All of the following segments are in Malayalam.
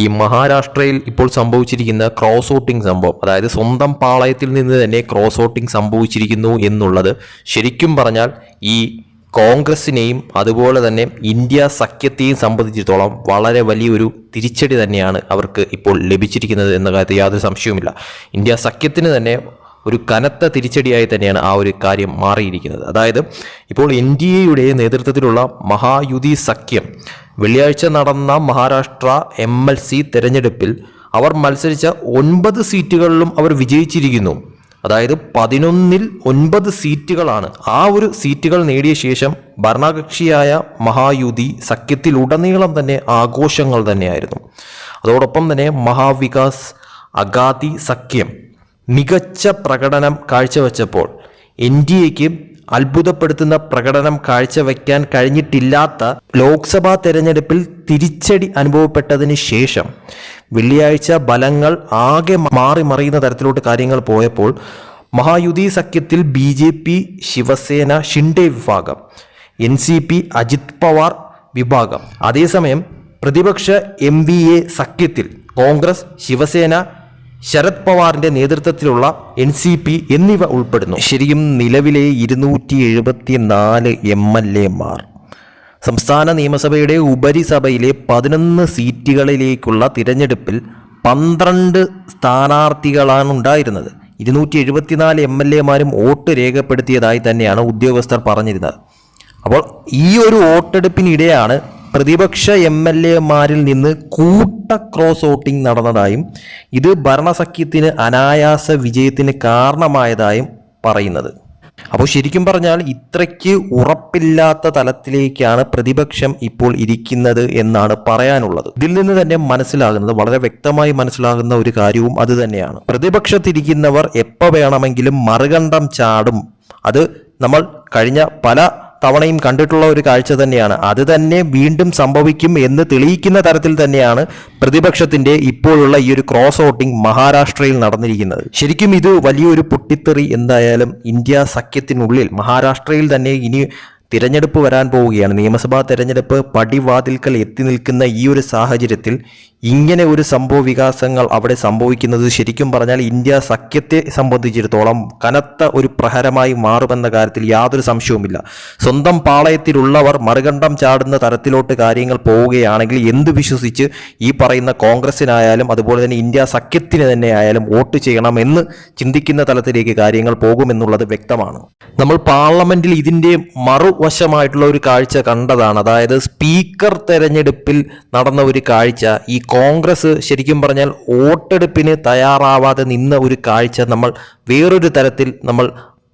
ഈ മഹാരാഷ്ട്രയിൽ ഇപ്പോൾ സംഭവിച്ചിരിക്കുന്ന ക്രോസ് ഔട്ടിംഗ് സംഭവം അതായത് സ്വന്തം പാളയത്തിൽ നിന്ന് തന്നെ ക്രോസ് ഔട്ടിംഗ് സംഭവിച്ചിരിക്കുന്നു എന്നുള്ളത് ശരിക്കും പറഞ്ഞാൽ ഈ കോൺഗ്രസിനെയും അതുപോലെ തന്നെ ഇന്ത്യ സഖ്യത്തെയും സംബന്ധിച്ചിടത്തോളം വളരെ വലിയൊരു തിരിച്ചടി തന്നെയാണ് അവർക്ക് ഇപ്പോൾ ലഭിച്ചിരിക്കുന്നത് എന്ന കാര്യത്തിൽ യാതൊരു സംശയവുമില്ല. ഇന്ത്യ സഖ്യത്തിന് തന്നെ ഒരു കനത്ത തിരിച്ചടിയായി തന്നെയാണ് ആ ഒരു കാര്യം മാറിയിരിക്കുന്നത്. അതായത് ഇപ്പോൾ എൻ ഡി എയുടെ നേതൃത്വത്തിലുള്ള മഹായുതി സഖ്യം വെള്ളിയാഴ്ച നടന്ന മഹാരാഷ്ട്ര എം എൽ സി തെരഞ്ഞെടുപ്പിൽ അവർ മത്സരിച്ച ഒൻപത് സീറ്റുകളിലും അവർ വിജയിച്ചിരിക്കുന്നു. അതായത് പതിനൊന്നിൽ ഒൻപത് സീറ്റുകളാണ്. ആ ഒരു സീറ്റുകൾ നേടിയ ശേഷം ഭരണകക്ഷിയായ മഹായുതി സഖ്യത്തിലുടനീളം തന്നെ ആഘോഷങ്ങൾ തന്നെയായിരുന്നു. അതോടൊപ്പം തന്നെ മഹാവികാസ് അഗാതി സഖ്യം മികച്ച പ്രകടനം കാഴ്ചവെച്ചപ്പോൾ എൻ ഡി എക്ക് അത്ഭുതപ്പെടുത്തുന്ന പ്രകടനം കാഴ്ചവെക്കാൻ കഴിഞ്ഞിട്ടില്ലാത്ത ലോക്സഭാ തെരഞ്ഞെടുപ്പിൽ തിരിച്ചടി അനുഭവപ്പെട്ടതിന് ശേഷം വെള്ളിയാഴ്ച ബലങ്ങൾ ആകെ മാറി മറിയുന്ന തരത്തിലോട്ട് കാര്യങ്ങൾ പോയപ്പോൾ Mahayuti സഖ്യത്തിൽ B J P Shiv Sena Shinde വിഭാഗം N C P Ajit Pawar വിഭാഗം. അതേസമയം പ്രതിപക്ഷ എം വി എ സഖ്യത്തിൽ കോൺഗ്രസ് ശിവസേന ശരത് പവാറിന്റെ നേതൃത്വത്തിലുള്ള എൻ സി പി എന്നിവ ഉൾപ്പെടുന്നു. ശരിക്കും നിലവിലെ ഇരുന്നൂറ്റി എഴുപത്തി നാല് എം എൽ എമാർ സംസ്ഥാന നിയമസഭയുടെ ഉപരിസഭയിലെ പതിനൊന്ന് സീറ്റുകളിലേക്കുള്ള തിരഞ്ഞെടുപ്പിൽ പന്ത്രണ്ട് സ്ഥാനാർത്ഥികളാണ് ഉണ്ടായിരുന്നത്. ഇരുന്നൂറ്റി എഴുപത്തിനാല് എം എൽ എമാരും വോട്ട് രേഖപ്പെടുത്തിയതായി തന്നെയാണ് ഉദ്യോഗസ്ഥർ പറഞ്ഞിരുന്നത്. അപ്പോൾ ഈ ഒരു വോട്ടെടുപ്പിനിടെയാണ് പ്രതിപക്ഷ എം എൽ എമാരിൽ നിന്ന് കൂട്ട ക്രോസ് വോട്ടിംഗ് നടന്നതായും ഇത് ഭരണസഖ്യത്തിന് അനായാസ വിജയത്തിന് കാരണമായതായും പറയുന്നത്. അപ്പോൾ ശരിക്കും പറഞ്ഞാൽ ഇത്രയ്ക്ക് ഉറപ്പില്ലാത്ത തലത്തിലേക്കാണ് പ്രതിപക്ഷം ഇപ്പോൾ ഇരിക്കുന്നത് എന്നാണ് പറയാനുള്ളത്. ഇതിൽ നിന്ന് തന്നെ മനസ്സിലാകുന്നത് വളരെ വ്യക്തമായി മനസ്സിലാകുന്ന ഒരു കാര്യവും അത് തന്നെയാണ്. പ്രതിപക്ഷത്തിരിക്കുന്നവർ എപ്പോൾ വേണമെങ്കിലും മറുകണ്ഠം ചാടും. അത് നമ്മൾ കഴിഞ്ഞ പല തവണയും കണ്ടിട്ടുള്ള ഒരു കാഴ്ച തന്നെയാണ്. അത് തന്നെ വീണ്ടും സംഭവിക്കും എന്ന് തെളിയിക്കുന്ന തരത്തിൽ തന്നെയാണ് പ്രതിപക്ഷത്തിന്റെ ഇപ്പോഴുള്ള ഈ ഒരു ക്രോസ് ഔട്ടിംഗ് മഹാരാഷ്ട്രയിൽ നടന്നിരിക്കുന്നത്. ശരിക്കും ഇത് വലിയൊരു പൊട്ടിത്തെറി എന്തായാലും ഇന്ത്യ സഖ്യത്തിനുള്ളിൽ മഹാരാഷ്ട്രയിൽ തന്നെ ഇനി തിരഞ്ഞെടുപ്പ് വരാൻ പോവുകയാണ്. നിയമസഭാ തിരഞ്ഞെടുപ്പ് പടിവാതിൽക്കൽ എത്തി നിൽക്കുന്ന ഈ ഒരു സാഹചര്യത്തിൽ ഇങ്ങനെ ഒരു സംഭവ വികാസങ്ങൾ അവിടെ സംഭവിക്കുന്നത് ശരിക്കും പറഞ്ഞാൽ ഇന്ത്യ സഖ്യത്തെ സംബന്ധിച്ചിടത്തോളം കനത്ത ഒരു പ്രഹരമായി മാറുമെന്ന കാര്യത്തിൽ യാതൊരു സംശയവുമില്ല. സ്വന്തം പാളയത്തിലുള്ളവർ മറുകണ്ഠം ചാടുന്ന തരത്തിലോട്ട് കാര്യങ്ങൾ പോവുകയാണെങ്കിൽ എന്ത് വിശ്വസിച്ച് ഈ പറയുന്ന കോൺഗ്രസിനായാലും അതുപോലെ തന്നെ ഇന്ത്യ സഖ്യത്തിന് തന്നെ ആയാലും വോട്ട് ചെയ്യണം എന്ന് ചിന്തിക്കുന്ന തലത്തിലേക്ക് കാര്യങ്ങൾ പോകുമെന്നുള്ളത് വ്യക്തമാണ്. നമ്മൾ പാർലമെന്റിൽ ഇതിന്റെ മറുവശമായിട്ടുള്ള ഒരു കാഴ്ച കണ്ടതാണ്. അതായത് സ്പീക്കർ തെരഞ്ഞെടുപ്പിൽ നടന്ന ഒരു കാഴ്ച. ഈ കോൺഗ്രസ് ശരിക്കും പറഞ്ഞാൽ വോട്ടെടുപ്പിന് തയ്യാറാവാതെ നിന്ന ഒരു കാഴ്ച നമ്മൾ വേറൊരു തരത്തിൽ നമ്മൾ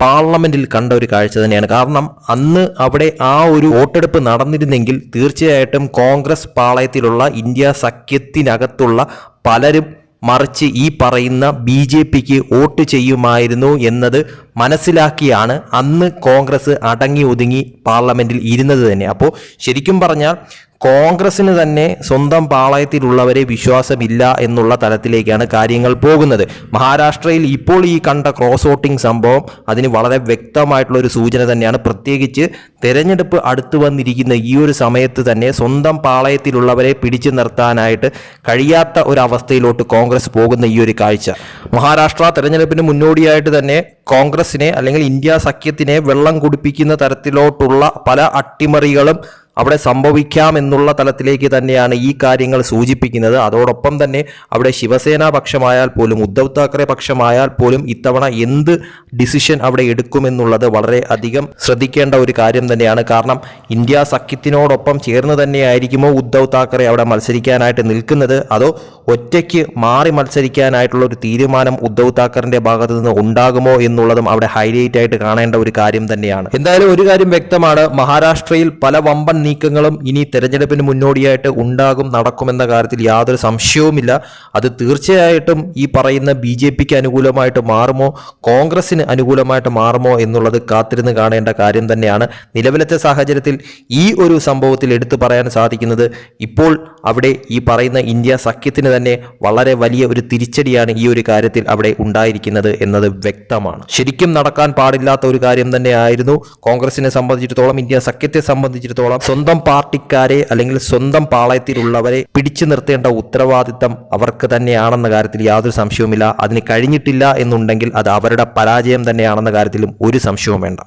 പാർലമെന്റിൽ കണ്ട ഒരു കാഴ്ച തന്നെയാണ്. കാരണം അന്ന് അവിടെ ആ ഒരു വോട്ടെടുപ്പ് നടന്നിരുന്നെങ്കിൽ തീർച്ചയായിട്ടും കോൺഗ്രസ് പാളയത്തിലുള്ള ഇന്ത്യ സഖ്യത്തിനകത്തുള്ള പലരും മറിച്ച് ഈ പറയുന്ന ബി ജെ പിക്ക് വോട്ട് ചെയ്യുമായിരുന്നു എന്നത് മനസ്സിലാക്കിയാണ് അന്ന് കോൺഗ്രസ് അടങ്ങി ഒതുങ്ങി പാർലമെന്റിൽ ഇരുന്നത് തന്നെ. അപ്പോൾ ശരിക്കും പറഞ്ഞാൽ കോൺഗ്രസിന് തന്നെ സ്വന്തം പാളയത്തിലുള്ളവരെ വിശ്വാസമില്ല എന്നുള്ള തലത്തിലേക്കാണ് കാര്യങ്ങൾ പോകുന്നത്. മഹാരാഷ്ട്രയിൽ ഇപ്പോൾ ഈ കണ്ട ക്രോസ് വോട്ടിംഗ് സംഭവം അതിന് വളരെ വ്യക്തമായിട്ടുള്ള ഒരു സൂചന തന്നെയാണ്. പ്രത്യേകിച്ച് തെരഞ്ഞെടുപ്പ് അടുത്തു വന്നിരിക്കുന്ന ഈ ഒരു സമയത്ത് തന്നെ സ്വന്തം പാളയത്തിലുള്ളവരെ പിടിച്ചു നിർത്താനായിട്ട് കഴിയാത്ത ഒരു അവസ്ഥയിലോട്ട് കോൺഗ്രസ് പോകുന്ന ഈ ഒരു കാഴ്ച. മഹാരാഷ്ട്ര തെരഞ്ഞെടുപ്പിന് മുന്നോടിയായിട്ട് തന്നെ കോൺഗ്രസിനെ അല്ലെങ്കിൽ ഇന്ത്യ സഖ്യത്തിനെ വെള്ളം കുടിപ്പിക്കുന്ന തരത്തിലോട്ടുള്ള പല അട്ടിമറികളും അവിടെ സംഭവിക്കാമെന്നുള്ള തലത്തിലേക്ക് തന്നെയാണ് ഈ കാര്യങ്ങൾ സൂചിപ്പിക്കുന്നത്. അതോടൊപ്പം തന്നെ അവിടെ ശിവസേന പക്ഷമായാൽ പോലും ഉദ്ധവ് താക്കറെ പക്ഷമായാൽ പോലും ഇത്തവണ എന്ത് ഡിസിഷൻ അവിടെ എടുക്കുമെന്നുള്ളത് വളരെ അധികം ശ്രദ്ധിക്കേണ്ട ഒരു കാര്യം തന്നെയാണ്. കാരണം ഇന്ത്യ സഖ്യത്തിനോടൊപ്പം ചേർന്ന് തന്നെയായിരിക്കുമോ ഉദ്ധവ് താക്കറെ അവിടെ മത്സരിക്കാനായിട്ട് നിൽക്കുന്നത്? അതോ ഒറ്റയ്ക്ക് മാറി മത്സരിക്കാനായിട്ടുള്ള ഒരു തീരുമാനം ഉദ്ധവ് താക്കറിന്റെ ഭാഗത്ത് നിന്ന് ഉണ്ടാകുമോ എന്നുള്ളതും അവിടെ ഹൈലൈറ്റ് ആയിട്ട് കാണേണ്ട ഒരു കാര്യം തന്നെയാണ്. എന്തായാലും ഒരു കാര്യം വ്യക്തമാണ്. മഹാരാഷ്ട്രയിൽ പല വമ്പൻ നീക്കങ്ങളും ഇനി തെരഞ്ഞെടുപ്പിന് മുന്നോടിയായിട്ട് ഉണ്ടാകും നടക്കുമെന്ന കാര്യത്തിൽ യാതൊരു സംശയവുമില്ല. അത് തീർച്ചയായിട്ടും ഈ പറയുന്ന ബി ജെ പിക്ക് അനുകൂലമായിട്ട് മാറുമോ കോൺഗ്രസിന് അനുകൂലമായിട്ട് മാറുമോ എന്നുള്ളത് കാത്തിരുന്ന് കാണേണ്ട കാര്യം തന്നെയാണ്. നിലവിലത്തെ സാഹചര്യത്തിൽ ഈ ഒരു സംഭവത്തിൽ എടുത്തു പറയാൻ സാധിക്കുന്നത് ഇപ്പോൾ അവിടെ ഈ പറയുന്ന ഇന്ത്യ സഖ്യത്തിന് തന്നെ വളരെ വലിയ ഒരു തിരിച്ചടിയാണ് ഈ ഒരു കാര്യത്തിൽ അവിടെ ഉണ്ടായിരിക്കുന്നത് എന്നത് വ്യക്തമാണ്. ശരിക്കും നടക്കാൻ പാടില്ലാത്ത ഒരു കാര്യം തന്നെയായിരുന്നു കോൺഗ്രസിനെ സംബന്ധിച്ചിടത്തോളം ഇന്ത്യ സഖ്യത്തെ സംബന്ധിച്ചിടത്തോളം. സ്വന്തം പാർട്ടിക്കാരെ അല്ലെങ്കിൽ സ്വന്തം പാളയത്തിലുള്ളവരെ പിടിച്ചു നിർത്തേണ്ട ഉത്തരവാദിത്തം അവർക്ക് തന്നെയാണെന്ന കാര്യത്തിൽ യാതൊരു സംശയവുമില്ല. അതിന് കഴിഞ്ഞിട്ടില്ല എന്നുണ്ടെങ്കിൽ അത് അവരുടെ പരാജയം തന്നെയാണെന്ന കാര്യത്തിലും ഒരു സംശയവും വേണ്ട.